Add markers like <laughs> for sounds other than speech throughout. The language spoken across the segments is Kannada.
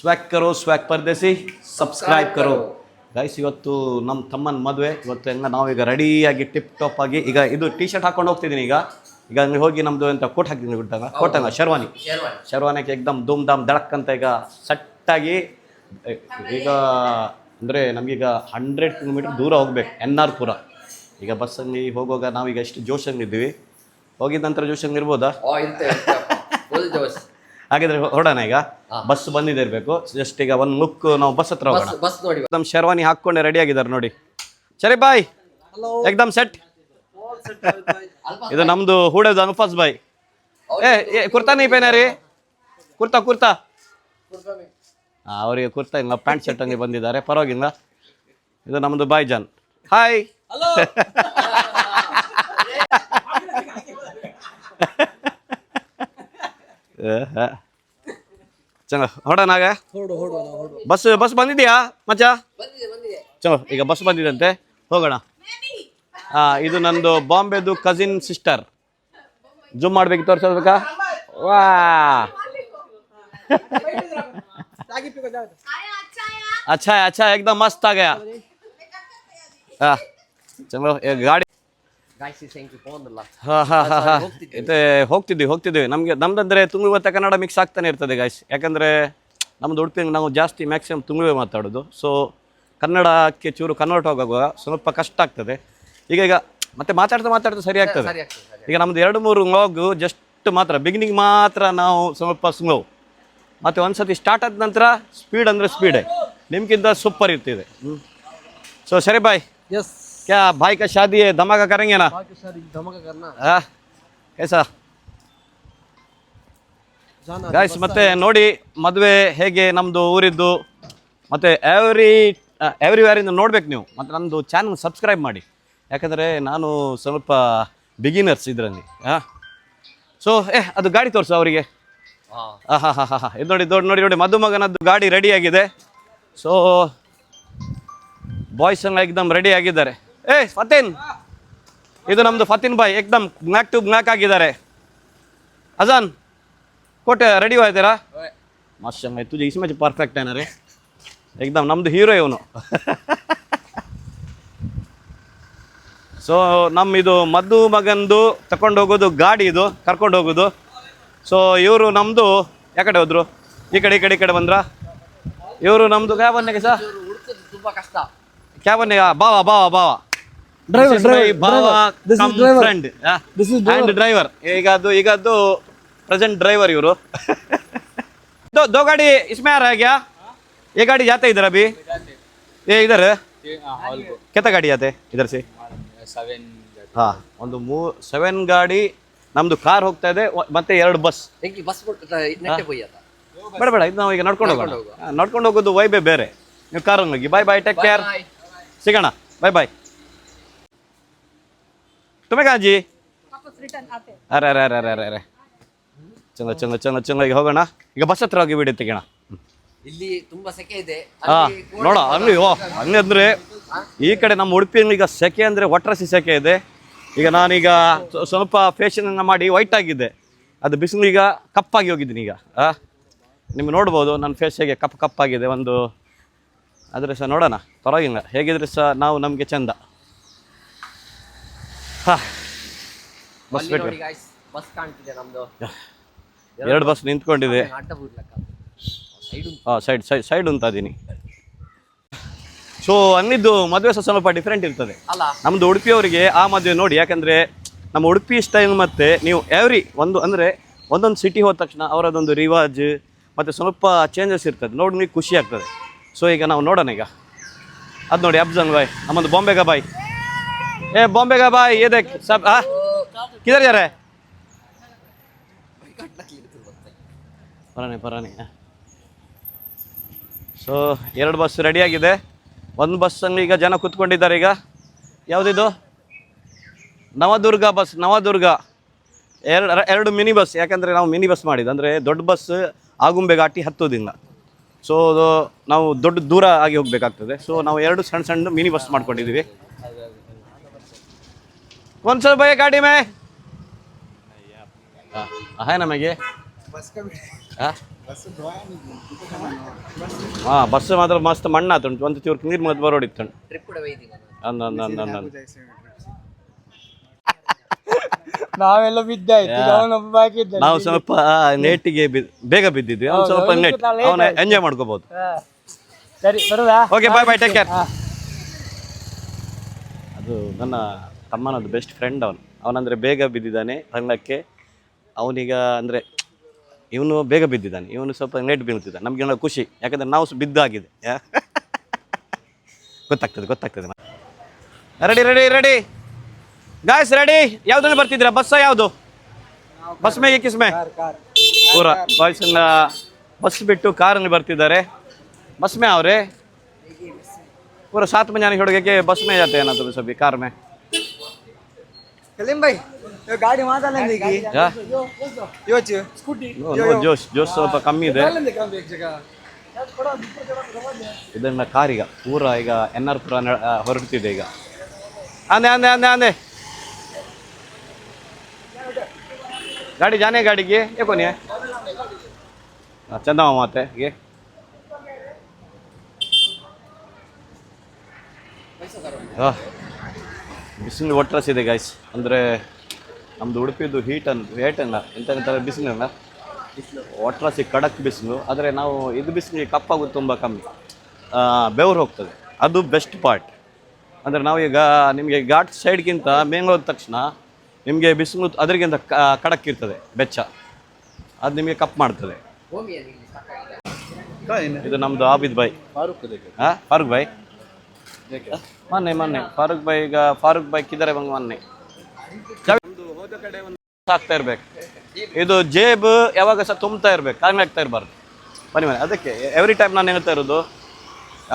ಸ್ವೈಕ್ ಕರು ಸ್ವ್ಯಾಕ್ ಪರ್ದೇಸಿ ಸಬ್ಸ್ಕ್ರೈಬ್ ಕರು. ಗೈಸ್ ಇವತ್ತು ನಮ್ಮ ತಮ್ಮನ ಮದುವೆ. ಇವತ್ತು ಹೆಂಗ ನಾವೀಗ ರೆಡಿಯಾಗಿ ಟಿಪ್ ಟಾಪ್ ಆಗಿ ಈಗ ಇದು ಟಿ ಶರ್ಟ್ ಹಾಕೊಂಡು ಹೋಗ್ತಿದ್ದೀನಿ ಈಗ. ಈಗ ಹಂಗೆ ಹೋಗಿ ನಮ್ಮದು ಅಂತ ಕೋಟ್ ಹಾಕಿದ್ದೀನಿ ಬಿಟ್ಟಂಗ ಕೋಟಂಗ ಶರ್ವಾನಿ ಶರ್ವಾನಿಗೆ ಎಕ್ದಮ್ ಧೂಮ್ ಧಾಮ್ ದಡಕ್ ಅಂತ ಈಗ ಸಟ್ಟಾಗಿ ಈಗ ಅಂದರೆ ನಮಗೀಗ ಹಂಡ್ರೆಡ್ ಕಿಲೋಮೀಟ್ರ್ ದೂರ ಹೋಗ್ಬೇಕು ಎನ್ ಆರ್ ಪುರ. ಈಗ ಬಸ್ಸಲ್ಲಿ ಹೋಗುವಾಗ ನಾವೀಗ ಎಷ್ಟು ಜೋಶಂಗಿದ್ದೀವಿ ಹೋಗಿದ ನಂತರ ಜೋಶಂಗಿರ್ಬೋದಾ ಹಾಗಿದ್ರೆ ಹೊರಡೋಣ ಈಗ? ಬಸ್ ಬಂದಿದೆ ಇರಬೇಕು ಜಸ್ಟ್ ಈಗ ಒಂದು ಲುಕ್ ನಾವು ಬಸ್ ಹತ್ರ ಹೋಗೋಣ. ಬಸ್ ನೋಡಿ. ನಮ್ಮ ಶರ್ವಾನಿ ಹಾಕ್ಕೊಂಡೆ ರೆಡಿ ಆಗಿದ್ದಾರೆ ನೋಡಿ. ಸರಿ ಬಾಯ್ ಎಕ್ದಮ್ ಸೆಟ್ ಇದು ನಮ್ದು ಹೂಡೋದ ಅನುಫಾಸ್ ಬಾಯ್. ಏ ಏ ಪೇನ ರೀ ಕುರ್ತಾ ಕುರ್ತಾ. ಅವರಿಗೆ ಕುರ್ತಾ ಇಲ್ಲ ಪ್ಯಾಂಟ್ ಶರ್ಟ್ ಅಲ್ಲಿ ಬಂದಿದ್ದಾರೆ. ಪರವಾಗಿಲ್ಲ. ಇದು ನಮ್ದು ಬಾಯ್ ಜಾನ್. ಹಾಯ್ <laughs> <laughs> ಚಲೋ ಹೊಡೋಣಾಗ ಬಸ್ ಬಸ್ ಬಂದಿದ್ಯಾ ಮಚ್ಚ ಬಂದಿದೆ ಬಂದಿದೆ ಚಲೋ ಈಗ ಬಸ್ ಬಂದಿದಂತೆ ಹೋಗೋಣ ಹಾ ಇದು ನಂದು ಬಾಂಬೆದು ಕಸಿನ್ ಸಿಸ್ಟರ್ ಜೂಮ್ ಮಾಡ್ಬೇಕು ತೋರಿಸೋದ್ಬೇಕಾ ವಾ अच्छा है अच्छा है एकदम मस्त आ गया हाँ चलो ये ಗಾಡಿ ಹೋಗ್ತಿದ್ವಿ ಹೋಗ್ತಿದ್ವಿ. ನಮಗೆ ನಮ್ದಂದ್ರೆ ತುಂಗು ಮತ್ತೆ ಕನ್ನಡ ಮಿಕ್ಸ್ ಆಗ್ತಾನೆ ಇರ್ತದೆ ಗಾಯ್ಸ್ ಯಾಕಂದರೆ ನಮ್ದು ಉಡುಪಿನ ನಾವು ಜಾಸ್ತಿ ಮ್ಯಾಕ್ಸಿಮಮ್ ತುಂಗುವೆ ಮಾತಾಡೋದು. ಸೊ ಕನ್ನಡಕ್ಕೆ ಚೂರು ಕನ್ವರ್ಟ್ ಹೋಗುವಾಗ ಸ್ವಲ್ಪ ಕಷ್ಟ ಆಗ್ತದೆ. ಈಗ ಈಗ ಮತ್ತೆ ಮಾತಾಡ್ತಾ ಮಾತಾಡ್ತಾ ಸರಿ ಆಗ್ತದೆ. ಈಗ ನಮ್ದು ಎರಡು ಮೂರು ವ್ಲಾಗು ಜಸ್ಟ್ ಮಾತ್ರ ಬಿಗಿನಿಂಗ್ ಮಾತ್ರ ನಾವು ಸ್ವಲ್ಪ ಸ್ಲೋ ಮತ್ತು ಒಂದ್ಸತಿ ಸ್ಟಾರ್ಟ್ ಆದ ನಂತರ ಸ್ಪೀಡ್ ಅಂದರೆ ಸ್ಪೀಡೇ ನಿಮ್ಗಿಂತ ಸೂಪರ್ ಇರ್ತಿದೆ. ಸೊ ಸರಿ ಬಾಯ್ यस क्या भाई का शादी है धमाका करेंगे ना बाकी सारी धमाका करना हाँ कैसा जाना ಗಾಯ್ಸ್ ಮತ್ತೆ ನೋಡಿ ಮದುವೆ ಹೇಗೆ ನಮ್ಮದು ಊರಿದ್ದು ಮತ್ತು ಎವ್ರಿ ಎವ್ರಿವೇರಿಂದ ನೋಡ್ಬೇಕು ನೀವು ಮತ್ತು ನಮ್ಮದು ಚಾನಲ್ ಸಬ್ಸ್ಕ್ರೈಬ್ ಮಾಡಿ ಯಾಕಂದರೆ ನಾನು ಸ್ವಲ್ಪ ಬಿಗಿನರ್ಸ್ ಇದರಲ್ಲಿ ಹಾಂ ಸೊ ಏ ಅದು ಗಾಡಿ ತೋರಿಸು ಅವರಿಗೆ ಹಾಂ ಹಾಂ ಹಾಂ ಹಾಂ ಹಾಂ ಇದು ನೋಡಿ ದೊಡ್ಡ ನೋಡಿ ನೋಡಿ ಮದುಮಗನದ್ದು ಗಾಡಿ ರೆಡಿಯಾಗಿದೆ ಸೊ ಬಾಯ್ಸ್ ಎಲ್ಲ ಎಕ್ದಮ್ ರೆಡಿ ಆಗಿದ್ದಾರೆ ಏ ಫತೀನ್. ಇದು ನಮ್ಮದು ಫತೀನ್ ಬಾಯ್ ಏಕ್ದಮ್ ಬ್ಲ್ಯಾಕ್ ಟು ಬ್ಲ್ಯಾಕ್ ಆಗಿದ್ದಾರೆ. ಅಜಾನ್ ಕೊಟ್ಟೆ ರೆಡಿ ಆಯ್ತೀರಾ ತುಜಿ ಇಸ್ಮೇಜ್ ಪರ್ಫೆಕ್ಟ್ ಏನಾರೆ. ಏಕ್ದಮ್ ನಮ್ಮದು ಹೀರೋ ಇವನು. <laughs> ಸೊ ನಮ್ಮ ಇದು ಮದ್ದು ಮಗಂದು ತಕೊಂಡು ಹೋಗೋದು ಗಾಡಿ ಇದು ಕರ್ಕೊಂಡು ಹೋಗೋದು. ಸೊ ಇವರು ನಮ್ಮದು ಯಾಕಡೆ ಹೋದ್ರು? ಈ ಕಡೆ ಈ ಕಡೆ ಈ ಕಡೆ ಬಂದ್ರ? ಇವರು ನಮ್ಮದು ಕ್ಯಾಬನ್ನಿಗೆ ಸರ್ ತುಂಬಾ ಕಷ್ಟ. ಕ್ಯಾಬನ್ನಿಗೆ ಬಾವ ಬಾವ ಬಾವ. ಡ್ರೈವರ್ ಭಾವ ಫ್ರೆಂಡ್ ಅಂಡ್ ಡ್ರೈವರ್ ಈಗ ಅದು ಈಗ ಅದು ಪ್ರೆಸೆಂಟ್ ಡ್ರೈವರ್ ಇವರು. ದೊ ಗಾಡಿ गाड़ी इसमें आ रहा ಗಾಡಿ क्या ये ಬಿ ಏ इधर ಕೆತ್ತ ಗಾಡಿ ಜಾತೆ ಇದರ ಸಿ ಹಾ ಒಂದು ಮೂ ಸೆವೆನ್ ಗಾಡಿ ನಮ್ದು ಕಾರ್ ಹೋಗ್ತಾ ಇದೆ ಮತ್ತೆ ಎರಡು ಬಸ್ ಬಸ್ ಬೇಡ ಬೇಡ ಇದು ನಾವು ಈಗ ನಡ್ಕೊಂಡು ಹೋಗೋಣ. ನಡ್ಕೊಂಡು ಹೋಗೋದು ವೈಬೇ ಬೇರೆ. ನೀವು ಕಾರ್ ಹೋಗಿ ಬಾಯ್ ಬಾಯ್ ಟೇಕ್ ಕೇರ್ ಸಿಗೋಣ. ಬಾಯ್ ಬಾಯ್ तुम्हें कहाँ जी ಅರೆ ಅರೆ ಅರೆ ಅರೆ ಅರೆ ಅರೆ ಚಂದ ಚಂದ ಚಂದ ಚಂದ ಈಗ ಹೋಗೋಣ ಈಗ ಬಸ್ ಹತ್ರ ಹೋಗಿ ಬಿಡಿ ತೆಗೋಣ ಇಲ್ಲಿ ತುಂಬಾ ಸೆಕೆ ಇದೆ ಹಾ ಅಲ್ಲಿ ಕೂಡ ನೋಡ ಅಲ್ಲಿ ಓ ಹಂಗೆ ಅಂದ್ರೆ ಈ ಕಡೆ ನಮ್ಮ ಉಡುಪಿಯಲ್ಲಿ ಈಗ ಸೆಕೆ ಅಂದ್ರೆ ಒಟ್ರಸಿ ಸೆಕೆ ಇದೆ ಈಗ ನಾನೀಗ ಸ್ವ- ಸ್ವಲ್ಪ ಫೇಶನ್ ಮಾಡಿ ವೈಟ್ ಆಗಿದ್ದೆ ಅದು ಬಿಸಿಲು ಈಗ ಕಪ್ಪಾಗಿ ಹೋಗಿದ್ದೀನಿ ಈಗ ಆ ನಿಮ್ಗೆ ನೋಡ್ಬೋದು ನನ್ನ ಫೇಸ್ ಹೇಗೆ ಕಪ್ ಕಪ್ಪಾಗಿದೆ ಒಂದು ಆದರೆ ಸಹ ನೋಡೋಣ ಪರವಾಗಿಲ್ಲ ಹೇಗಿದ್ರೆ ಸಹ ನಾವು ನಮಗೆ ಚಂದ ಹಾ. ಬಸ್ ಅಲ್ಲಿ ಬಸ್ ಕಾಣ್ತಿದೆ ನಮ್ದು. ಎರಡು ಬಸ್ ನಿಂತ್ಕೊಂಡಿದೆ. ಅಡ್ಡ ಸೈಡ್ ಹಾಂ ಸೈಡ್ ಸೈಡ್ ಸೈಡ್ ಅಂತ ಅದೀನಿ. ಸೊ ಅನ್ನಿದ್ದು ಮದುವೆ ಸಹ ಸ್ವಲ್ಪ ಡಿಫ್ರೆಂಟ್ ಇರ್ತದೆ. ಅಲ್ಲ. ಉಡುಪಿ ಉಡುಪಿಯವರಿಗೆ ಆ ಮದುವೆ ನೋಡಿ ಯಾಕಂದ್ರೆ ನಮ್ಮ ಉಡುಪಿ ಸ್ಟೈಲ್ ಮತ್ತೆ ನೀವು ಎವ್ರಿ ಒಂದು ಅಂದ್ರೆ ಒಂದೊಂದು ಸಿಟಿ ಹೋದ ತಕ್ಷಣ ಅವರದೊಂದು ರಿವಾಜ್ ಮತ್ತೆ ಸ್ವಲ್ಪ ಚೇಂಜಸ್ ಇರ್ತದೆ. ನೋಡಿ ನಿಮಗೆ ಖುಷಿ ಆಗ್ತದೆ. ಸೊ ಈಗ ನಾವು ನೋಡೋಣ ಈಗ. ಅದು ನೋಡಿ ಅಫ್ಜಲ್ ಬಾಯ್ ನಮ್ಮದು ಬಾಂಬೆಗ ಬಾಯ್ ಏ ये ಬಾಯ್ सब ಸಬ್ किधर जा रहा है ಪರಾಣಿ ಸೊ ಎರಡು ಬಸ್ ರೆಡಿಯಾಗಿದೆ ಒಂದು ಬಸ್ಸಲ್ಲಿ ಈಗ ಜನ ಕೂತ್ಕೊಂಡಿದ್ದಾರೆ ಈಗ. ಯಾವುದಿದು? ನವದುರ್ಗ ಬಸ್, ನವದುರ್ಗ. ಎರಡು ಎರಡು ಮಿನಿ ಬಸ್, ಯಾಕಂದರೆ ನಾವು ಮಿನಿ ಬಸ್ ಮಾಡಿದ್ದು. ಅಂದರೆ ದೊಡ್ಡ ಬಸ್ ಆಗುಂಬೆ ಗಾಟಿ ಹತ್ತೋದಿಲ್ಲ ಸೊ ನಾವು ದೊಡ್ಡ ದೂರ ಆಗಿ ಹೋಗಬೇಕಾಗ್ತದೆ. ಸೊ ನಾವು ಎರಡು ಸಣ್ಣ ಸಣ್ಣ ಮಿನಿ ಬಸ್ ಮಾಡ್ಕೊಂಡಿದ್ದೀವಿ. ಒಂದು ಸಲ ಭಯ ಗಾಡಿ ಮೇ ಹಾಂ ನಮಗೆ बस का भी हाँ ಹಾ ಬಸ್ ಮಾತ್ರ ಮಸ್ತ್ ಮಣ್ಣಾತುಂಟು ಒಂದು ಚೂರು ನೀರು ಮದ್ದು ಬರೋಡಿತ್ತುಂಟು ಟ್ರಿಪ್ ಕೂಡ ಒಯ್ದಿಲ್ಲ ನಾನು. ಅಂದ ಅಂದ ಅಂದ ಅಂದ ಅಂದ. ನಾವೆಲ್ಲ ಬಿದ್ದಾಯ್ತು ಅವನೊಬ್ಬ ಬಾಕಿ ಇದ್ದ ನಾವು ಸ್ವಲ್ಪ ನೇಟಿಗೆ ಬಿ- ಬೇಗ ಬಿದ್ದಿದ್ವಿ ಅವ್ನು ಸ್ವಲ್ಪ ನೇಟ್ ಅವನ ಎಂಜಾಯ್ ಮಾಡ್ಕೋಬಹುದು ಸರಿ ಬರುದಾ okay bye bye take care ಅದು ನನ್ನ ತಮ್ಮನದು ಬೆಸ್ಟ್ ಫ್ರೆಂಡ್ ಅವನು. ಅವನಂದರೆ ಬೇಗ ಬಿದ್ದಿದ್ದಾನೆ ರಂಗಕ್ಕೆ. ಅವನಿಗ ಅಂದ್ರೆ ಇವನು ಬೇಗ ಬಿದ್ದಿದ್ದಾನೆ ಇವನು ಸ್ವಲ್ಪ ಲೇಟ್ ಬೀಳ್ತಿದ್ದಾನೆ ನಮಗೆ ಖುಷಿ ಯಾಕಂದ್ರೆ ನಾವು ಸಹ ಬಿದ್ದಾಗಿದೆ ಗೊತ್ತಾಗ್ತದೆ ಗೊತ್ತಾಗ್ತದೆ ready ready ready guys ready ಯಾವುದ್ರಲ್ಲಿ ಬರ್ತಿದ್ದೀರಾ? ಬಸ್ಸ ಯಾವುದು? ಬಸ್ ಮೇಗೆ ಕಿಸ್ಮೆ ಪೂರ ಬಾಯ್ಸನ್ನ ಬಸ್ ಬಿಟ್ಟು ಕಾರಲ್ಲಿ ಬರ್ತಿದ್ದಾರೆ. ಬಸ್ ಮೇ ಅವ್ರೆ? ಪೂರ ಸಾತ್ ಮನೆ ಹುಡುಗಕ್ಕೆ ಬಸ್ ಮೇ ಜಾತೆ ಏನಾದ್ರು ಸಭಿ ಕಾರ್ ಮೇ? ಕಲೀಂ ಭಾಯ್ ಗಾಡಿ ಮಾತಾಡಲ್ಲ ಜೋಶ್ ಸ್ವಲ್ಪ ಕಮ್ಮಿ ಇದೆ. ಇದನ್ನ ಕಾರ್ ಈಗ ಪೂರ ಈಗ ಎನ್ ಪುರ ಹೊರಡ್ತಿದೆ ಈಗ. ಅಂದೆ ಅಂದೆ ಅಂದೆ ಅಂದೆ ಗಾಡಿ ಜಾನೆ ಗಾಡಿಗೆ? ಏಕೋನಿ ಚಂದಮ್ಮ ಮಾತೆ ಹೀಗೆ ಬಿಸಿಲು ಒಟ್ರಸ್ ಇದೆ ಗಾಯ್ಸ್ ಅಂದರೆ ನಮ್ಮದು ಉಡುಪಿದು ಹೀಟ್ ಅನ್ ವೇಟಲ್ಲ ಎಂತ ಬಿಸಿಲಲ್ಲ ಒಟ್ರಸಿ ಖಡಕ್ ಬಿಸಿಲು. ಆದರೆ ನಾವು ಇದು ಬಿಸಿಲಿಗೆ ಕಪ್ಪಾಗೋದು ತುಂಬ ಕಮ್ಮಿ. ಬೆವರು ಹೋಗ್ತದೆ. ಅದು ಬೆಸ್ಟ್ ಪಾರ್ಟ್ ಅಂದರೆ ನಾವು ಈಗ ನಿಮಗೆ ಘಾಟ್ ಸೈಡ್ಗಿಂತ ಹೋದ ತಕ್ಷಣ ನಿಮಗೆ ಬಿಸಿಲು ಅದರಿಗಿಂತ ಖಡಕ್ ಇರ್ತದೆ ಬೆಚ್ಚ. ಅದು ನಿಮಗೆ ಕಪ್ ಮಾಡ್ತದೆ. ಇದು ನಮ್ಮದು ಆಬಿದ್ ಬಾಯ್. ಹಾಂ ಫಾರೂಕ್ ಬಾಯ್. ಮೊನ್ನೆ ಮೊನ್ನೆ. ಫಾರೂಕ್ ಬೈ ಈಗ ಫಾರೂಕ್ ಬಾಯ್ ಕಿದರೆ ಬಂದು ಮೊನ್ನೆ. ಕಡೆ ಆಗ್ತಾ ಇರ್ಬೇಕು. ಇದು ಜೇಬ್ ಯಾವಾಗ ಸಹ ತುಂಬ್ತಾ ಇರ್ಬೇಕು. ಕಡಿಮೆ ಆಗ್ತಾ ಇರಬಾರ್ದು. ಬನ್ನಿ ಬನ್ನಿ. ಅದಕ್ಕೆ ಎವ್ರಿ ಟೈಮ್ ನಾನು ಹೇಳ್ತಾ ಇರೋದು,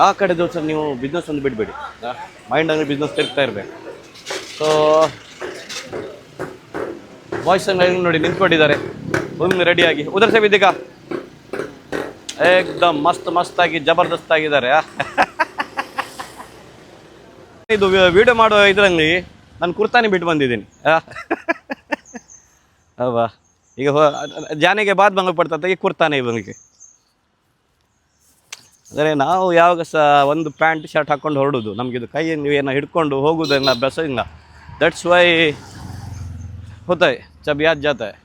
ಆ ಕಡೆದು ಸಹ ನೀವು ಬಿಸ್ನೆಸ್ ಒಂದು ಬಿಡಬೇಡಿ. ಮೈಂಡ್ ಅಂದರೆ ಬಿಸ್ನೆಸ್ ತಿರುಗ್ತಾ ಇರಬೇಕು. ಸೊ ಬಾಯ್ಸ್ ನೋಡಿ ನಿಂತ್ಕೊಂಡಿದ್ದಾರೆ. ಒಂದು ರೆಡಿಯಾಗಿ ಉದರ್ ಸಾಹೇಬ್ ಇದೀಗ ಏಕ್ದಮ್ ಮಸ್ತ್ ಮಸ್ತಾಗಿ ಆಗಿ ಜಬರ್ದಸ್ತ್ ಆಗಿದ್ದಾರೆ ಆ. ಇದು ವಿಡಿಯೋ ಮಾಡೋ ಇದ್ರಂಗಿ ನಾನು ಕುರ್ತಾನೆ ಬಿಟ್ಟು ಬಂದಿದ್ದೀನಿ. ಅವಾ ಈಗ ಜಾನಿಗೆ ಬಾದ್ ಬಂಗ ಪಡ್ತಂತ ಈ ಕುರ್ತಾನೆ ಇವನಿಗೆ ಅಂದರೆ ನಾವು ಯಾವಾಗ ಸಹ ಒಂದು ಪ್ಯಾಂಟ್, ಶರ್ಟ್ ಹಾಕ್ಕೊಂಡು ಹೊರಡೋದು. ನಮಗಿದು ಕೈಯನ್ನು ಏನೋ ಹಿಡ್ಕೊಂಡು ಹೋಗೋದನ್ನು ಅಭ್ಯಾಸ ದಟ್ಸ್ ವೈ ಹೋತಾಯ್, ಚಬ್ ಯಾದ್ ಜಾತಾಯ್.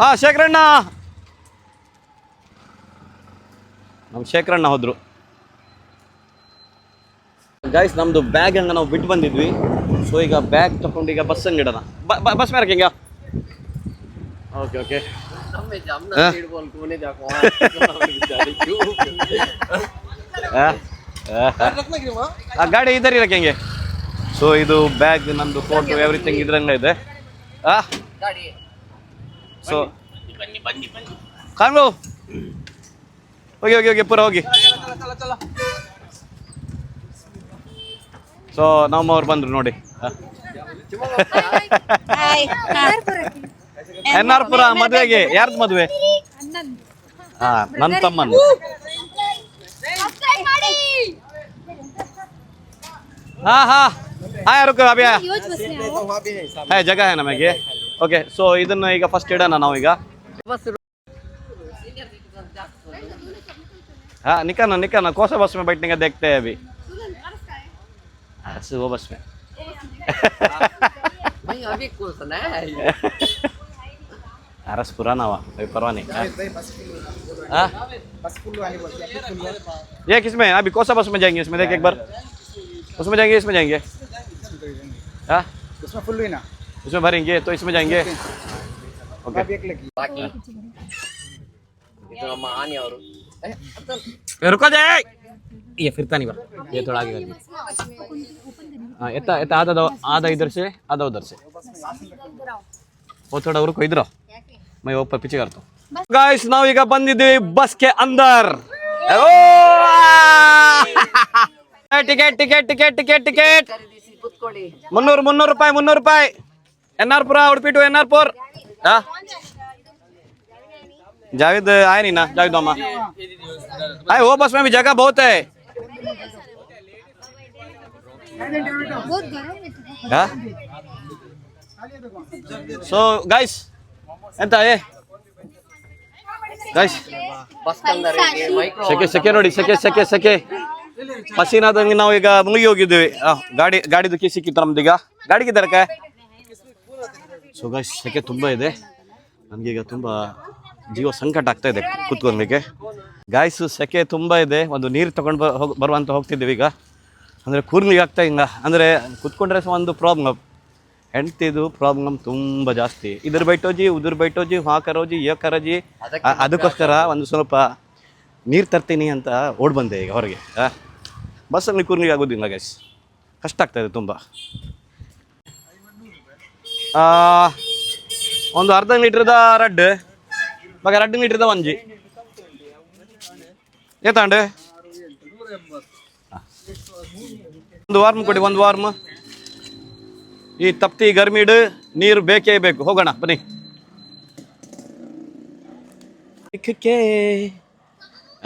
ಹಾಂ ಶೇಖರಣ್ಣ! ನಮ್ಮ ಶೇಖರಣ್ಣ ಹೋದರು. ಗೈಸ್ ನಮ್ದು ಬ್ಯಾಗ್ ಹಂಗ ನಾವು ಬಿಟ್ಟು ಬಂದಿದ್ವಿ. ಸೊ ಈಗ ಬ್ಯಾಗ್ ತಗೊಂಡು ಈಗ ಬಸ್ ಹಂಗ ಇಡೋಣ. ಬಸ್ ಮೇಲೆ ಹಿಂಗ? ಓಕೆ ಓಕೆ ಗಾಡಿ ಇದರಿ ಹೆಂಗೆ? ಸೊ ಇದು ಬ್ಯಾಗ್ ನಮ್ದು ಫೋಟೋ ಎವ್ರಿಥಿಂಗ್ ಇದ್ರಂಗ ಇದೆ. ಆ ಗಾಡಿ. ಸೊ ಕಾಂಗೋ ಹೋಗಿ ಹೋಗಿ ಹೋಗಿ ಪೂರ ಹೋಗಿ. ಸೊ ನಮ್ಮವ್ರು ಬಂದ್ರು ನೋಡಿ ಎನ್ ಆರ್ ಪುರ ಮದುವೆಗೆ ಯಾರ್ದು ಮದುವೆ ಹಾ ನನ್ನ ತಮ್ಮನ್ ಹಾ ಹಾ ಹಾ ಯಾರು ಅಭಿಯ ಹಾ ಜಾಗ ಹೇ ನಮಗೆ ಓಕೆ ಸೊ ಇದನ್ನ ಈಗ ಫಸ್ಟ್ ಇಡೋಣ ನಾವೀಗ ಬಸ್ हाँ निकलना निकलना कौन सा बस में बैठने का देखते हैं अभी Awas, lu bawa pas abis kursana hari ini. Haras kurana, wak. Nih. Ya, kiss. Abis kos apa semua janji? Kiss me, dia kick butt. Kos sama janji? Kiss sama janji. Ah, kos sama puluh Oke, Ayo, kick butt lagi. Itu rumahannya, baru. Eh, baru kok. ये फिरता नहीं बड़ा ये थोड़ा आगे कर हाँ इतना इतना आधा दो आधा इधर से आधा उधर से वो थोड़ा रुको इधर आओ मैं ऊपर पीछे करता हूँ गाइस ನಾವು ಈಗ ಬಂದಿದ್ದೀವಿ ಬಸ್ಗೆ ಅಂದರ್ ticket ticket ticket ticket ticket ಖರೀದಿಸಿ ಕುತ್ಕೊಳ್ಳಿ ಮುನ್ನೂರು ಮುನ್ನೂರು ರೂಪಾಯಿ ಮುನ್ನೂರು ರೂಪಾಯಿ N R Pura Udupi to N R Pur हाँ जावेद आए नहीं ना जावेद मामा आए वो बस में भी जगह बहुत है बहुत गर्म है तो ಸೊ ಗೈಸ್ ಎಂತ, ಏ? ಮೈಕ್ರೋ ಸೆಕೆ ಸೆಕೆ ನೋಡಿ, ಸೆಕೆ ಸೆಕೆ ಸೆಕೆ. ಹಸಿನಾದಂಗೆ ನಾವು ಈಗ ಮುಗಿ ಹೋಗಿದ್ದೀವಿ. ಗಾಡಿ, ಗಾಡಿದು ಕೀ ಸಿಕ್ಕಿತ್ತು ನಮ್ದೀಗ. ಗಾಡಿಗಿದ್ದಾರಕ್ಕೆ ಸೊ ಗೈಸ್ ಸೆಕೆ ತುಂಬ ಇದೆ. ನನಗೀಗ ತುಂಬ ಜೀವ ಸಂಕಟ ಆಗ್ತಾ ಇದೆ ಕೂತ್ಕೊಂಡ್ಲಿಕ್ಕೆ. ಗಾಯ್ಸು ಸೆಕೆ ತುಂಬ ಇದೆ. ಒಂದು ನೀರು ತೊಗೊಂಡು ಬ ಹೋಗಿ ಬರುವಂತ ಹೋಗ್ತಿದ್ದೀವಿ ಈಗ. ಅಂದರೆ ಕೂರ್ಲಿಗೆ ಆಗ್ತಾ ಹಿಂಗ ಅಂದರೆ ಕುತ್ಕೊಂಡ್ರೆ ಸಹ ಒಂದು ಪ್ರಾಬ್ಲಮ್ ಹೆಂಡ್ತಿದು ಪ್ರಾಬ್ಲಮ್ ತುಂಬ ಜಾಸ್ತಿ. ಇದ್ರ ಬೈಟೋಜಿ ಉದ್ರ ಬೈಟೋಜಿ ಹಾ ಕರೋಜಿ ಯ ಕರೋಜಿ ಅದಕ್ಕೋಸ್ಕರ ಒಂದು ಸ್ವಲ್ಪ ನೀರು ತರ್ತೀನಿ ಅಂತ ಓಡ್ ಬಂದೆ ಈಗ ಹೊರಗೆ? ಬಸ್ಸಲ್ಲಿ ಕೂರ್ಲಿಗೆ ಆಗೋದಿಲ್ಲ ಗೈಸ್ ಕಷ್ಟ ಆಗ್ತಾಯಿದೆ ತುಂಬ. ಒಂದು ಅರ್ಧ ಲೀಟ್ರದ ರಡ್ ಮಗ ರಡ್ ಲೀಟ್ರದ ಒಂಜಿ. ಎತ್ತಾಂಡೆ ಒಂದು ವಾರ್ಮ್ ಕೊಡಿ ಒಂದು ವಾರ್ಮ್ ಈ ತಪ್ತಿ ಗರ್ಮಿಡು ನೀರು ಬೇಕೇ ಬೇಕು. ಹೋಗೋಣ ಬನ್ನಿ.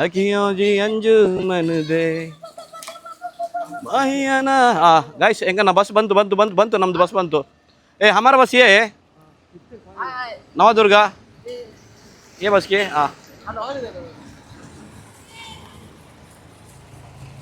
ಅಕಿಯೋಜಿ ಅಂಜು ಮನದೆ. ಮಹಿಯನ ಆ ಗಾಯ್ಸ್ ಹೆಂಗನ ಬಸ್ ಬಂತು ಬಂತು ಬಂತು ಬಂತು ನಮ್ದು ಬಸ್ ಬಂತು. ಏ ಹಮಾರ ಬಸ್ ಏ ನವದುರ್ಗ? ಏ ಬಸ್ಗೆ ಹಾಂ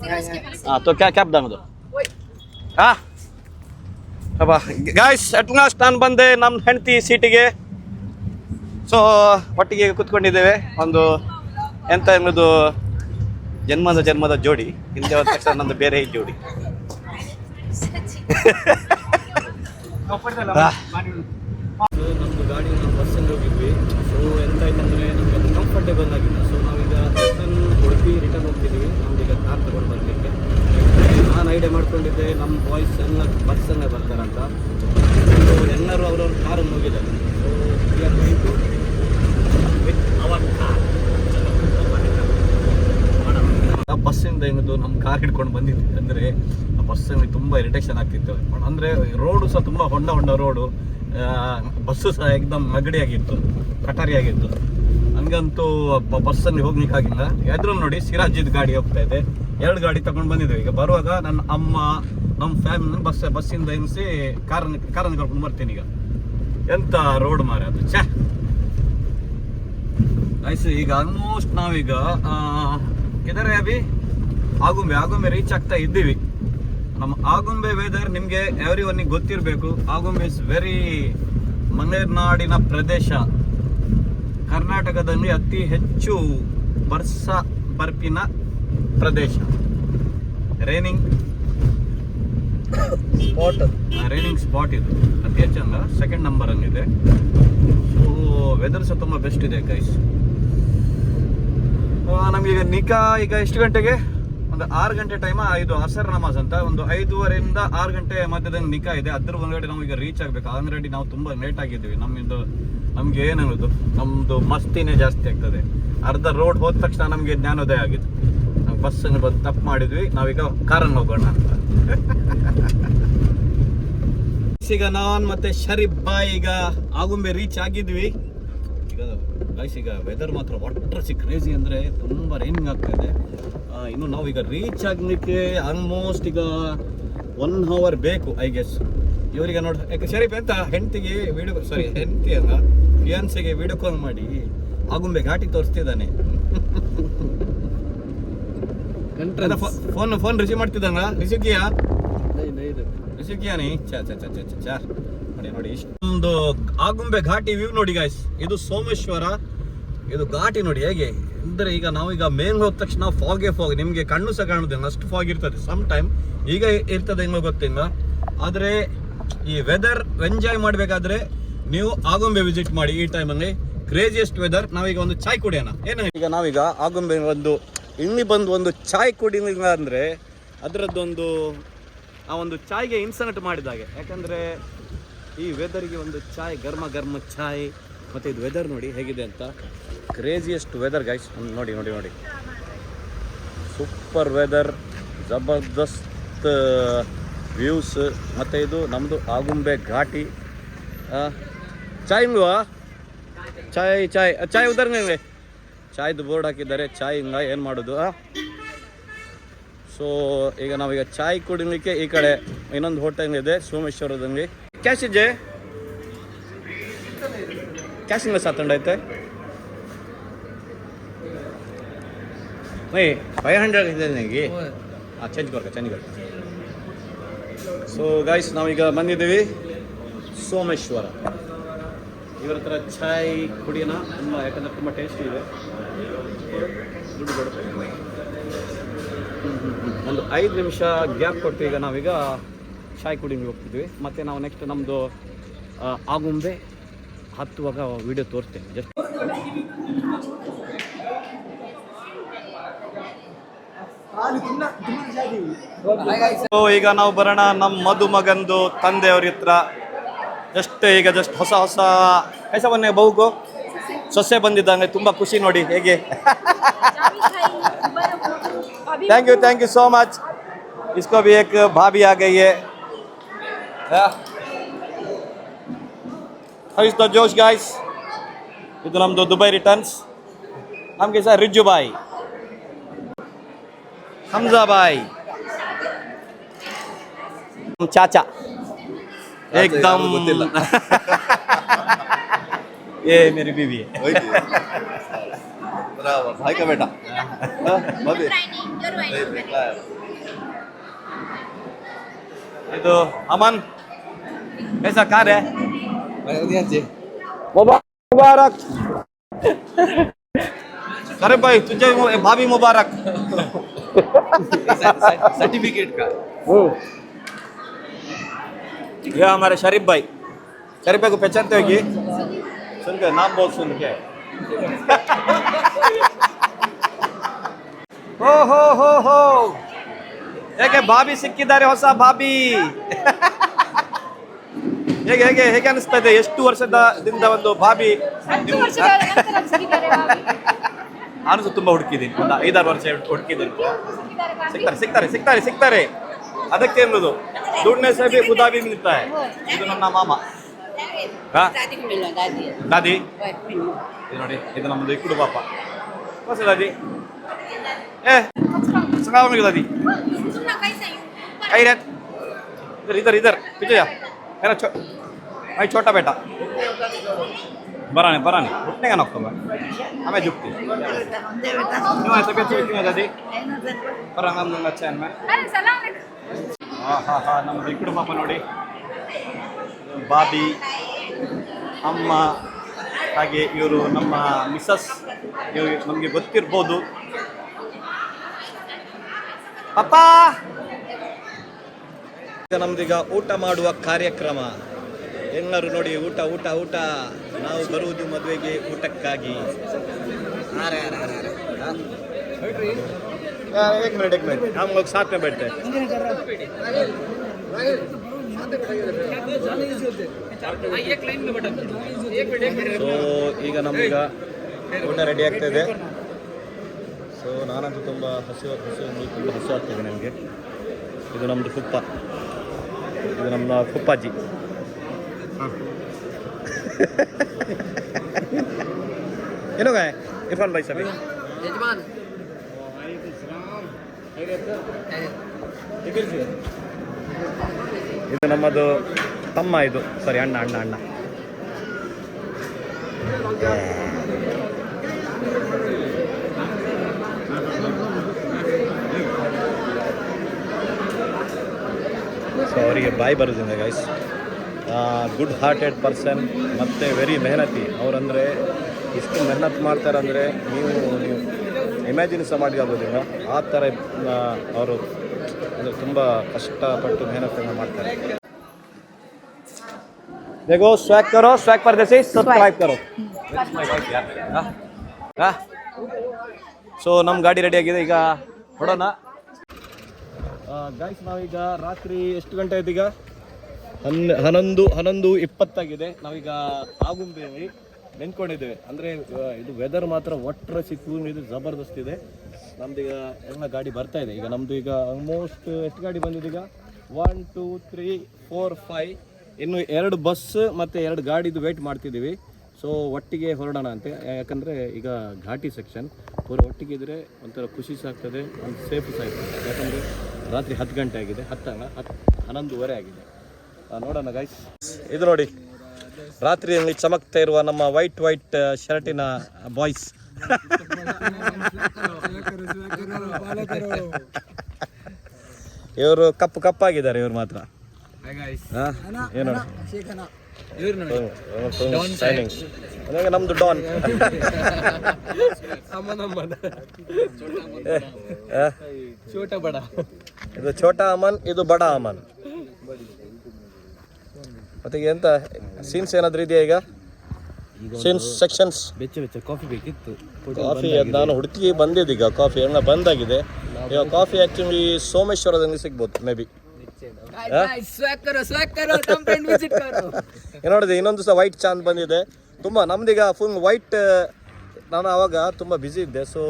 Ah, to kya kya bdang do? ಅಬ್ಬಾ ಗಾಯ್ಸ್ ಅಟ್ ಲಾಸ್ಟ್ ನಾನು ಬಂದೆ ನಮ್ಮ ಹೆಂಡತಿ ಸೀಟಿಗೆ ಸೊ ಒಟ್ಟಿಗೆ ಕುತ್ಕೊಂಡಿದ್ದೇವೆ ಒಂದು ಎಂತ ಅನ್ನೋದು ಜನ್ಮದ ಜನ್ಮದ ಜೋಡಿ ಹಿಂದೆ ಹೋದ ತಕ್ಷಣ ನಂದು ಬೇರೆ ಜೋಡಿ ಗಾಡಿ ಹೋಗಿದ್ವಿ. ಸೊ ಕಂಫರ್ಟೇಬಲ್ ಆಗಿ ಹಿಡ್ಕೊಂಡು ಬಂದಿದ್ವಿ. ಅಂದರೆ ಆ ಬಸ್ಸಲ್ಲಿ ತುಂಬ ಇರಿಟೇಷನ್ ಆಗ್ತಿತ್ತು. ಅಂದರೆ ರೋಡು ಸಹ ತುಂಬ ಹೊಂಡ ಹೊಂಡ ರೋಡು ಬಸ್ಸು ಸಹ ಎಕ್ದಮ್ ನಗಡಿಯಾಗಿತ್ತು ಕಟಾರಿಯಾಗಿತ್ತು ಹಂಗಂತೂ ಬಸ್ಸಲ್ಲಿ ಹೋಗ್ಲಿಕ್ಕಾಗಿಲ್ಲ. ಎದ್ರು ನೋಡಿ ಸಿರಾಜಿದ್ ಗಾಡಿ ಹೋಗ್ತಾ ಇದೆ. ಎರಡು ಗಾಡಿ ತಗೊಂಡು ಬಂದಿದ್ದೇವೆ ಈಗ ಬರುವಾಗ ನನ್ನ ಅಮ್ಮ ನಮ್ಮ ಫ್ಯಾಮಿಲಿ ಬಸ್ ಬಸ್ಸಿಂದ ಎನಿಸಿ ಕಾರನ್ನು ಕಾರನ್ನು ಕರ್ಕೊಂಡು ಬರ್ತೀನಿ ಈಗ. ಎಂತ ರೋಡ್ ಮಾರ ಅದು? ಛೇ! ಆಯ್ತು ಈಗ ಆಲ್ಮೋಸ್ಟ್ ನಾವೀಗ ಕೆದರೆ ಅಭಿ ಆಗುಂಬೆ ಆಗುಂಬೆ ರೀಚ್ ಆಗ್ತಾ ಇದ್ದೀವಿ. ನಮ್ಮ ಆಗುಂಬೆ ವೆದರ್ ನಿಮಗೆ ಎವ್ರಿ ಒನ್ನಿಗೆ ಗೊತ್ತಿರಬೇಕು. ಆಗುಂಬೆ ಇಸ್ ವೆರಿ ಮಲೆನಾಡಿನ ಪ್ರದೇಶ. ಕರ್ನಾಟಕದಲ್ಲಿ ಅತಿ ಹೆಚ್ಚು ಬರ್ಸ ಬರ್ಪಿನ ಪ್ರದೇಶ. ರೇನಿಂಗ್ ಸ್ಪಾಟ್ ರೈನಿಂಗ್ ಸ್ಪಾಟ್ ಇದು. ಅತಿ ಹೆಚ್ಚು ಅಲ್ಲ ಸೆಕೆಂಡ್ ನಂಬರ್ ಇದೆ ಸೊ ವೆದರ್ ಸಹ ತುಂಬ ಬೆಸ್ಟ್ ಇದೆ ಗೈಸ್ ನಮಗೆ ಈಗ ನಿಕಾ ಈಗ ಎಷ್ಟು ಗಂಟೆಗೆ? ಒಂದು ಆರು ಗಂಟೆ ಟೈಮ್ ಇದು ಅಸರ್ ನಮಾಜ್ ಅಂತ ಒಂದು ಐದೂವರೆಯಿಂದ ಆರು ಗಂಟೆ ಮಧ್ಯದ ನಿಕಾ ಇದೆ. ಅದ್ರ ಒಳಗಡೆ ನಾವು ಈಗ ರೀಚ್ ಆಗಬೇಕು ಆಲ್ರೆಡಿ ನಾವು ತುಂಬಾ ಲೇಟ್ ಆಗಿದ್ದೀವಿ. ನಮ್ಮಿಂದ ನಮ್ಗೆ ಏನನ್ನೋದು ನಮ್ಮದು ಮಸ್ತಿನೇ ಜಾಸ್ತಿ ಆಗ್ತದೆ. ಅರ್ಧ ರೋಡ್ ಹೋದ ತಕ್ಷಣ ನಮಗೆ ಜ್ಞಾನೋದಯ ಆಗಿತ್ತು ನಾವು ಬಸ್ಸನ್ನು ಬಂದು ತಪ್ಪು ಮಾಡಿದ್ವಿ. ನಾವೀಗ ಕಾರನ್ನು ಹೋಗೋಣ ಅಂತ. <laughs> ಈಗ ನಾನ್ ಮತ್ತೆ ಶರೀಫ್ ಬಾಯ್ ಈಗ ಆಗುಂಬೆ ರೀಚ್ ಆಗಿದ್ವಿ. ಈಗ ಈಗ ವೆದರ್ ಮಾತ್ರ ಒಟ್ಟು ಸಿ ಕ್ರೇಜಿ ಅಂದ್ರೆ ತುಂಬಾ ರೈನಿಂಗ್ ಆಗ್ತಾ ಇದೆ. ಇನ್ನು ನಾವು ಈಗ ರೀಚ್ ಆಗಲಿಕ್ಕೆ ಆಲ್ಮೋಸ್ಟ್ ಈಗ ಒನ್ ಅವರ್ ಬೇಕು ಐ ಗೆಸ್ ಇವರಿಗೆ ನೋಡಿ ಯಾಕೆ ಶರೀಫ್ ಎಂತ? ಹೆಂಡತಿಗೆ ವಿಡಿಯೋ ಸಾರಿ ಹೆಂಡತಿ ಅಲ್ಲ ಫಿಯಾನ್ಸಿಗೆ ವಿಡಿಯೋ ಕಾಲ್ ಮಾಡಿ ಆಗುಂಬೆ ಘಾಟಿ ತೋರಿಸ್ತಿದ್ದಾನೆ. ಫೋನ್ ಫೋನ್ ರಿಸೀವ್ ಮಾಡ್ತಿದ್ದಾನ? ರಿಸೀವ್ ಕಿಯಾ? ರಿಸೀವ್ ಕಿಯಾ ನೀ? ಚಾ ಚಾ ಚಾ ಚಾ ಚಾ ಚಾ ನೋಡಿ ನೋಡಿ ಇಷ್ಟೊಂದು ಆಗುಂಬೆ ಘಾಟಿ ವ್ಯೂ ನೋಡಿ ಗಾಯ್ಸ್ ಇದು ಸೋಮೇಶ್ವರ ಇದು ಘಾಟಿ ನೋಡಿ ಹೇಗೆ? ಅಂದರೆ ಈಗ ನಾವು ಈಗ ಮೇನ್ ಹೋದ ತಕ್ಷಣ ಫಾಗೆ ಫಾಗ್ ನಿಮಗೆ ಕಣ್ಣು ಸಹ ಕಾಣುದಿಲ್ಲ ಅಷ್ಟು ಫಾಗ್ ಇರ್ತದೆ ಸಮ್ ಟೈಮ್ ಈಗ ಇರ್ತದೆ ಹೆಂಗೋ ಗೊತ್ತಿಲ್ಲ. ಆದರೆ ಈ ವೆದರ್ ಎಂಜಾಯ್ ಮಾಡಬೇಕಾದ್ರೆ ನೀವು ಆಗುಂಬೆ ವಿಸಿಟ್ ಮಾಡಿ ಈ ಟೈಮಲ್ಲಿ ಕ್ರೇಜಿಯಸ್ಟ್ ವೆದರ್ ನಾವೀಗ ಒಂದು ಚಾಯ್ ಕುಡಿಯೋಣ. ಏನು ಈಗ ನಾವೀಗ ಆಗುಂಬೆ ಒಂದು, ಇಲ್ಲಿ ಬಂದು ಒಂದು ಚಾಯ್ ಕುಡಿಲಿಲ್ಲ ಅಂದರೆ ಅದರದ್ದೊಂದು, ಆ ಒಂದು ಚಾಯ್ಗೆ ಇನ್ಸನಟ್ ಮಾಡಿದಾಗೆ ಯಾಕಂದರೆ ಈ ವೆದರಿಗೆ ಒಂದು ಚಾಯ್ ಗರ್ಮ ಗರ್ಮ ಚಾಯ್. ಮತ್ತು ಇದು ವೆದರ್ ನೋಡಿ ಹೇಗಿದೆ ಅಂತ. ಕ್ರೇಜಿಯೆಸ್ಟ್ ವೆದರ್ ಗೈಸ್ ನೋಡಿ ನೋಡಿ ನೋಡಿ. ಸೂಪರ್ ವೆದರ್ ಜಬರ್ದಸ್ತ್ ವ್ಯೂಸ್ ಮತ್ತು ಇದು ನಮ್ಮದು ಆಗುಂಬೆ ಘಾಟಿ. ಚಾಯ್ ಇಲ್ವಾ ಚಾಯ್ ಚಾಯ್ ಚಾಯ್ ನಿಮಗೆ ಚಾಯ್ದು ಬೋರ್ಡ್ ಹಾಕಿದ್ದಾರೆ, ಚಾಯ್ ಹಿಂಗ ಏನು ಮಾಡೋದು ಸೊ ಈಗ ನಾವೀಗ ಚಾಯ್ ಕುಡಿಲಿಕ್ಕೆ ಈ ಕಡೆ ಇನ್ನೊಂದು ಹೋಟೆಲ್ ಇದೆ, ಸೋಮೇಶ್ವರದಲ್ಲಿ. ಕ್ಯಾಶ್ ಇದೆ? ಕ್ಯಾಶ್ ಇಂದ ಸಾತಂಡ ಐತೆ ಮೈ ಫೈವ್ ಹಂಡ್ರೆಡ್ ಇದೆ ನನಗೆ ಹಾಂ ಚೇಂಜ್ ಕೊಡ್ಕ ಚೇಂಜ್ ಕೊಡ್ಕ. ಸೊ ಗಾಯ್ಸ್ ನಾವೀಗ ಬಂದಿದ್ದೀವಿ ಸೋಮೇಶ್ವರ. ಇವರ ಹತ್ರ ಚಾಯ್ ಕುಡಿಯೋಣ ತುಂಬ ಯಾಕಂದ್ರೆ ತುಂಬ ಟೇಸ್ಟಿ ಇದೆ. ದುಡ್ಡು ಕೊಡ್ತೇವೆ ಒಂದು ಐದು ನಿಮಿಷ ಗ್ಯಾಪ್ ಕೊಟ್ಟು ಈಗ ನಾವೀಗ ಚಾಯ್ ಕುಡಿಗೆ ಹೋಗ್ತಿದ್ವಿ ಮತ್ತು ನಾವು ನೆಕ್ಸ್ಟ್ ನಮ್ಮದು ಆಗುಂಬೆ ಹತ್ತುವಾಗ ವಿಡಿಯೋ ತೋರಿಸ್ತೇನೆ. ಜಸ್ಟ್ ಈಗ ನಾವು ಬರೋಣ ನಮ್ಮ ಮಧುಮಗಂದು ತಂದೆಯವ್ರ ಹತ್ರ. ಜಸ್ಟ್ ಈಗ ಜಸ್ಟ್ ಹೊಸ ಹೊಸ ಹೆಸವನ್ನೇ ಬಹುಗು. ಸೊಸೆ ಬಂದಿದ್ದಂಗೆ ತುಂಬಾ ಖುಷಿ ನೋಡಿ ಹೇಗೆ? Thank you thank you so much ಇಸ್ಕೋ ಬಿ ಏಕ್ ಭಾಭಿ ಆಗಯ್ಯೆ How is the Josh, guys? Ito nam do Dubai returns. हम कैसा रिज्जू भाई हमजा भाई हम चाचा एकदम ये मेरी बीवी है बराबर भाई का बेटा ये तो अमन कैसा कार है मुबारक अरे भाई तुझे मु- भाभी मुबारक सर्टिफिकेट का ये हमारे शरीफ भाई शरीफ भाई को पहचानते हो कि सुन के नाम बोल सुन के ಹೋ ಹೋ ಹೋ ಹೋ ಹೇಗೆ ಭಾಬಿ ಸಿಕ್ಕಿದ್ದಾರೆ ಹೊಸ ಭಾಬಿ ಹೇಗೆ ಹೇಗೆ ಹೇಗೆ ಅನಿಸ್ತಾ ಇದೆ? ಎಷ್ಟು ವರ್ಷದಿಂದ ಒಂದು ಬಾಬಿ ನಾನು ತುಂಬಾ ಹುಡುಕಿದ್ದೀನಿ. ಒಂದು ಐದಾರು ವರ್ಷ ಹುಡುಕಿದ್ದೀನಿ. ಸಿಗ್ತಾರೆ ಸಿಗ್ತಾರೆ ಸಿಗ್ತಾರೆ ಸಿಗ್ತಾರೆ ಅದಕ್ಕೆ ಅನ್ನೋದು. ದುಡ್ಡನೇ ಸಾಹೇಬಿ ಉದಾಬಿ ನಿಂತಾಯ ಇದು ನನ್ನ ಮಾಮ. ದಾದಿ. ನೋಡಿ ಇದು ನಮ್ಮದು ಇಕ್ಕುಡು ಪಾಪ. ಹೊಸ ದಾದಿ. ಏ ಸಂಗಾವನಿಗೆ ದಾದಿ. ಇದರ್ ಇದರ್ ಇದರ್. ವಿಜಯ. रह इधर इधर इधर पीछे जा मेरा छो भाई छोटा बेटा बड़ा नहीं बड़ा नहीं उठने का नौका मैं हमें झुकती क्यों है तबीयत से क्यों है दादी पर हम लोग अच्छा है मैं ಅರೆ, ಸಲಾಮ್ ಅಲೈಕುಂ. ಹಾ ಹಾ ಹಾ ನಮ್ಮ ಇಕ್ಕಡು ಪಾಪ ನೋಡಿ ಬಾಬಿ ಅಮ್ಮ ಹಾಗೆ ಇವರು ನಮ್ಮ ಮಿಸಸ್ ಇವರು ನಮಗೆ ಗೊತ್ತಿರ್ಬೋದು ಪಪ್ಪ ಈಗ ನಮ್ದೀಗ ಊಟ ಮಾಡುವ ಕಾರ್ಯಕ್ರಮ ಎಲ್ಲರೂ ನೋಡಿ ಊಟ ಊಟ ಊಟ ನಾವು ಬರುವುದು ಮದುವೆಗೆ ಊಟಕ್ಕಾಗಿ ಅರೆ, ಅರೆ, ಅರೆ, ಅರೆ. ಹಾ? यार, एक मिनट एक मिनट हम लोग साथ में बैठते हैं ಸೊ ಈಗ ನಮೀಗ ಊಟ ರೆಡಿ ಆಗ್ತಾ ಇದೆ ಸೊ ನಾನಂತೂ ತುಂಬ ಹಸು ಹಸು ತುಂಬ ಹಸು ಆಗ್ತಿದೆ ನನಗೆ ಇದು ನಮ್ಮದು ಕುಪ್ಪ ಇದು ನಮ್ಮ ಕುಪ್ಪಾಜಿ ಏನೋ ಗಾಯ ಇರ್ಫಾನ್ ಭಾಯ್ ಸಾಬಿ ಯಜಮಾನ್. ಇದು ನಮ್ಮದು ತಮ್ಮ ಇದು. ಸರಿ ಅಣ್ಣ ಅಣ್ಣ ಅಣ್ಣ. ಸೊ ಅವರಿಗೆ ಬಾಯಿ ಬರೋದಿಲ್ಲ ಗೈಸ್ ಗುಡ್ ಹಾರ್ಟೆಡ್ ಪರ್ಸನ್ ಮತ್ತು ವೆರಿ ಮೆಹನತಿ ಅವರಂದರೆ ಇಷ್ಟು ಮೆಹನತ್ ಮಾಡ್ತಾರೆ ಅಂದರೆ ನೀವು ನೀವು ಇಮ್ಯಾಜಿನ್ ಸಹ ಮಾಡಿದಾಗೋದಿಲ್ಲ ಆ ಥರ ಅವರು ಅಂದರೆ ತುಂಬ ಕಷ್ಟಪಟ್ಟು ಮೆಹನತನ್ನು ಮಾಡ್ತಾರೆ देखो स्वैग करो स्वैग परदेसी सब्सक्राइब करो ಸೊ ನಮ್ಮ ಗಾಡಿ ರೆಡಿ ಆಗಿದೆ ಈಗ ಹೊಡೋಣ ಗಾಯ್ಸ್ ನಾವೀಗ ರಾತ್ರಿ ಎಷ್ಟು ಗಂಟೆ ಆಯ್ತು ಈಗ? ಹನ್, ಹನ್ನೊಂದು ಹನ್ನೊಂದು ಇಪ್ಪತ್ತಾಗಿದೆ. ನಾವೀಗ ಆಗುಂಬೆಯಲ್ಲಿ ನೆನ್ಕೊಂಡಿದ್ದೇವೆ ಅಂದರೆ ಇದು ವೆದರ್ ಮಾತ್ರ ಒಟ್ಟರ ಸಿಕ್ಕು, ಇದು ಜಬರ್ದಸ್ತ್ ಇದೆ. ನಮ್ದು ಈಗ ಎಲ್ಲ ಗಾಡಿ ಬರ್ತಾ ಇದೆ. ಈಗ ನಮ್ಮದು ಈಗ ಆಲ್ಮೋಸ್ಟ್ ಎಷ್ಟು ಗಾಡಿ ಬಂದಿದೆ ಈಗ? One two three four five ಇನ್ನು ಎರಡು ಬಸ್ ಮತ್ತು ಎರಡು ಗಾಡಿದು ವೆಯ್ಟ್ ಮಾಡ್ತಿದ್ದೀವಿ. ಸೊ ಒಟ್ಟಿಗೆ ಹೊರಡೋಣ ಅಂತೆ. ಯಾಕಂದರೆ ಈಗ ಘಾಟಿ ಸೆಕ್ಷನ್ ಪೂರ ಒಟ್ಟಿಗೆ ಇದ್ದರೆ ಒಂಥರ ಖುಷಿ ಸಹ ಆಗ್ತದೆ ಒಂದು ಸೇಫ್ ಸಹ ಯಾಕಂದರೆ ರಾತ್ರಿ ಹತ್ತು ಗಂಟೆ ಆಗಿದೆ. ಹತ್ತಲ್ಲ ಹತ್ತು ಹನ್ನೊಂದುವರೆ ಆಗಿದೆ. ನೋಡೋಣ ಗೈಸ್ ಇದು ನೋಡಿ ರಾತ್ರಿಯಲ್ಲಿ ಚಮಕ್ತಾ ಇರುವ ನಮ್ಮ ವೈಟ್ ವೈಟ್ ಶರ್ಟಿನ ಬಾಯ್ಸ್ ಇವರು ಕಪ್ಪು ಕಪ್ಪಾಗಿದ್ದಾರೆ ಇವರು ಮಾತ್ರ. ನಮ್ದು ಡಾನ್ <laughs> ಚೋಟ ಬಡ. ಇದು ಛೋಟಾ ಅಮನ್ ಇದು ಬಡ ಅಮನ್. ಮತ್ತೆ ಈಗ ಎಂತ? ಸೀನ್ಸ್ ಏನಾದ್ರು ಇದೆಯಾ ಈಗ? ಸೀನ್ಸ್ ಸೆಕ್ಷನ್ಸ್ ಬೆಚ್ಚ ಬೆಚ್ಚ ಕಾಫಿ ಬೇಕಿತ್ತು. ಕಾಫಿ ನಾನು ಹುಡುಕಿ ಬಂದಿದ್ದು ಈಗ ಕಾಫಿ ಎಲ್ಲ ಬಂದಾಗಿದೆ. ಈಗ ಕಾಫಿ ಆಕ್ಚುಲಿ ಸೋಮೇಶ್ವರದಲ್ಲಿ ಸಿಗ್ಬೋದು ಮೇ ಬಿ ನೋಡಿದೆ ಇನ್ನೊಂದು ಸಹ ವೈಟ್ ಚಾಂದ್ ಬಂದಿದೆ. ತುಂಬ ನಮ್ದೀಗ ಫುಲ್ ವೈಟ್ ನಾನು ಆವಾಗ ತುಂಬ ಬ್ಯುಸಿ ಇದ್ದೆ. ಸೊ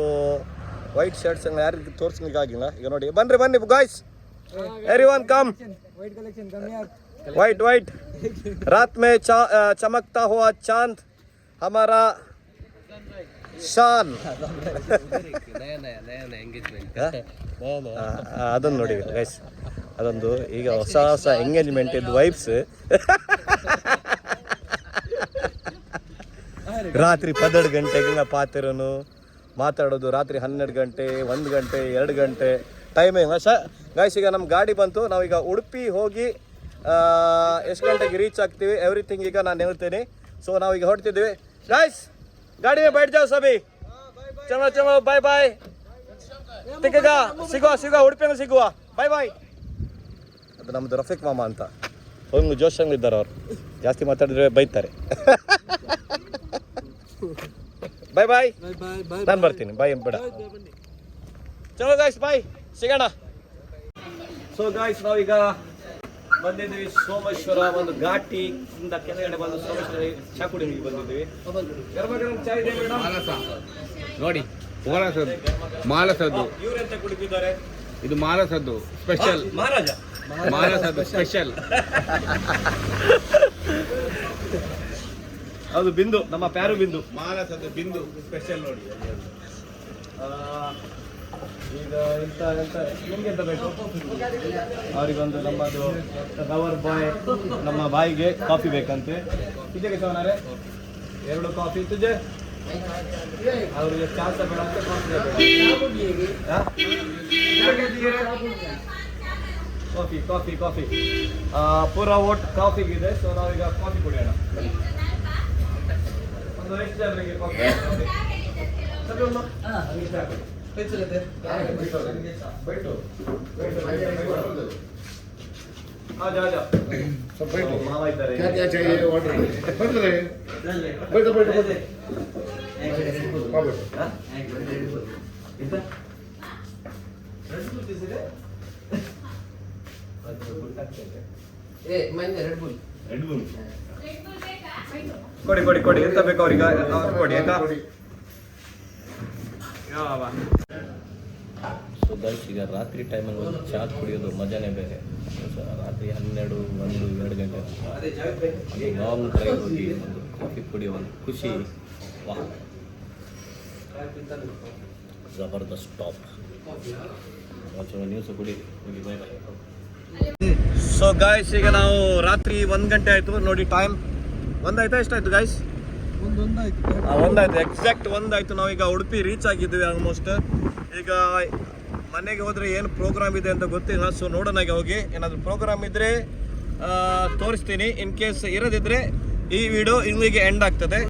ವೈಟ್ ಶರ್ಟ್ಸ್ ಯಾರಿಗೆ ತೋರ್ಸ್ಲಿಕ್ಕೆ ಆಗಿಲ್ಲ ಈಗ ನೋಡಿ, ಬನ್ರಿ, ಬನ್ನಿ guys everyone come wait wait ರಾತ್ ಮೇ ಚಾ ಚಮಕ್ತಾ ಹೋ ಚಾಂದ್. ಹಮಾರ ಶಾನ್. ಅದನ್ನು ನೋಡಿ ಗೈಸ್ ಅದೊಂದು ಈಗ ಹೊಸ ಹೊಸ ಎಂಗೇಜ್ಮೆಂಟ್ ಇದ್ದು ವೈಫ್ಸ್ ರಾತ್ರಿ ಪದೆರಡು ಗಂಟೆಗೆಲ್ಲ ಪಾತ್ರನು. ಮಾತಾಡೋದು ರಾತ್ರಿ ಹನ್ನೆರಡು ಗಂಟೆ ಒಂದು ಗಂಟೆ ಎರಡು ಗಂಟೆ ಟೈಮಿಂಗ್ ಹೊಸ ಗಾಯ್ಸ್ ಈಗ ನಮ್ಮ ಗಾಡಿ ಬಂತು. ನಾವೀಗ ಉಡುಪಿ ಹೋಗಿ ಎಷ್ಟು ಗಂಟೆಗೆ ರೀಚ್ ಆಗ್ತೀವಿ? ಎವ್ರಿಥಿಂಗ್ ಈಗ ನಾನು ಹೇಳ್ತೀನಿ. ಸೊ ನಾವೀಗ ಹೊರಡ್ತಿದ್ದೀವಿ ಗಾಯ್ಸ್ ಗಾಡಿ ಬೈಟ್ ಜಾವ್ ಸಭಿ. ಚಮ ಚಮ ಬಾಯ್ ಬಾಯ್ ತಿಕ್ಕಗ ಸಿಗುವ ಸಿಗುವ ಉಡುಪಿನ ಸಿಗುವ. ಬಾಯ್ ಬಾಯ್ ಅದು ನಮ್ಮದು ರಫೀಕ್ ಮಾಮ ಅಂತ. ಒಂದು ಜೋಶಂಗಿದ್ದಾರೆ ಅವರು. ಜಾಸ್ತಿ ಮಾತಾಡಿದ್ರೆ ಬೈತಾರೆ. <laughs> ಬಾಯ್ ಬಾಯ್ ನಾನು ಬರ್ತೀನಿ. ಬಾಯ್ ಬೇಡ ಚಲೋ ಗಾಯ್ಸ್ ಬಾಯ್ ಸಿಗೋಣ. ಸೊ ಗಾಯ್ಸ್ ನಾವೀಗ ಬಂದಿದ್ದೀವಿ ಸೋಮೇಶ್ವರ ಒಂದು ಘಾಟಿ ಇಂದ ಕೆಳಗಡೆ ಬಂದು ಸೋಮೇಶ್ವರ ಚಾ ಬಂದಿದ್ವಿ ಬಂದಿದ್ದೀವಿ. ಗರ್ಭ ಗರಂ ಚಾ ಇದೆ ಮೇಡಮ್ ನೋಡಿ ಮಾಲಸದ್ದು. ಮಾಲಸದ್ದು ಇವರೆಂತ ಕುಡಿತಿದ್ದಾರೆ? ಇದು ಮಾಲಸದ್ದು ಸ್ಪೆಷಲ್ ಮಹಾರಾಜ. ಮಾಲಸದ್ದು ಸ್ಪೆಷಲ್ <laughs> ಹೌದು, ಬಿಂದು, ನಮ್ಮ ಪ್ಯಾರು ಬಿಂದು. ಮಾಲಸದ್ದು ಬಿಂದು ಸ್ಪೆಷಲ್ ನೋಡಿ. ಈಗ ಎಂತ ಎಂತ, ನಿಮ್ಗೆ ಎಂತ ಬೇಕು? ಅವರಿಗೊಂದು ನಮ್ಮದು ಕವರ್ ಬಾಯ್ ನಮ್ಮ ಬಾಯಿಗೆ ಕಾಫಿ ಬೇಕಂತೆ. ಇದೇ ಸೋನಾರೆ, ಎರಡು ಕಾಫಿ ತುಜೆ. ಅವರಿಗೆ ಸಹ ಬೇಡ ಅಂತ ಕಾಫಿ ಕಾಫಿ ಕಾಫಿ ಕಾಫಿ ಪೂರ ಓಟ್ ಕಾಫಿಗಿದೆ ಸೊ ನಾವೀಗ ಕಾಫಿ ಕುಡಿಯೋಣ. सब बैठो मामा इधर है क्या क्या चाहिए ऑर्डर बैठ रहे बैठो बैठो बैठो हाँ बैठो हाँ इधर रेड बुल किसे है रेड बुल ए मैंने Red Bull Red Bull Red Bull देखा बैठो ಕೊಡಿ ಕೊಡಿ ಕೊಡಿ. ಎಂತ ಬೇಕು ಅವ್ರಿಗೆ? ಅವ್ರು ಕೊಡಿ ಆಯ್ತಾ? ಸೊ ಗೈಸ್ ಈಗ ರಾತ್ರಿ ಟೈಮಲ್ಲಿ ಒಂದು ಚಹಾ ಕುಡಿಯೋದು ಮಜಾನೇ ಬೇರೆ. ಸೊ ರಾತ್ರಿ ಹನ್ನೆರಡು ಒಂದು ಎರಡು ಗಂಟೆ. ಲಾಂಗ್ ಡ್ರೈವ್ ಹೋಗಿ ಒಂದು ಕಾಫಿ ಕುಡಿಯೋ ಒಂದು ಖುಷಿ. ವಾಹ್ ಜಬರ್ದಸ್ತ್ ಟಾಪ್ ನ್ಯೂಸ್ ಕುಡಿ. ಬೈ ಬೈ ಸೊ ಗಾಯ್ಸ್ ಈಗ ನಾವು ರಾತ್ರಿ ಒಂದು ಗಂಟೆ ಆಯಿತು. ನೋಡಿ ಟೈಮ್ ಒಂದಾಯ್ತಾ? ಎಷ್ಟಾಯ್ತು ಗಾಯ್ಸ್ ಒಂದಾಯ್ತು. ಎಕ್ಸಾಕ್ಟ್ ಒಂದಾಯ್ತು. ನಾವೀಗ ಉಡುಪಿ ರೀಚ್ ಆಗಿದ್ವಿ ಆಲ್ಮೋಸ್ಟ್ ಈಗ ಮನೆಗೆ ಹೋದ್ರೆ ಏನು ಪ್ರೋಗ್ರಾಮ್ ಇದೆ ಅಂತ ಗೊತ್ತಿಲ್ಲ ಸೊ ನೋಡೋಣ ಹೋಗಿ. ಏನಾದರೂ ಪ್ರೋಗ್ರಾಮ್ ಇದ್ರೆ ಆ, ತೋರಿಸ್ತೀನಿ. ಇನ್ ಕೇಸ್ ಇರೋದಿದ್ರೆ ಈ ವಿಡಿಯೋ ಇಲ್ಲಿಗೆ ಎಂಡ್ ಆಗ್ತದೆ.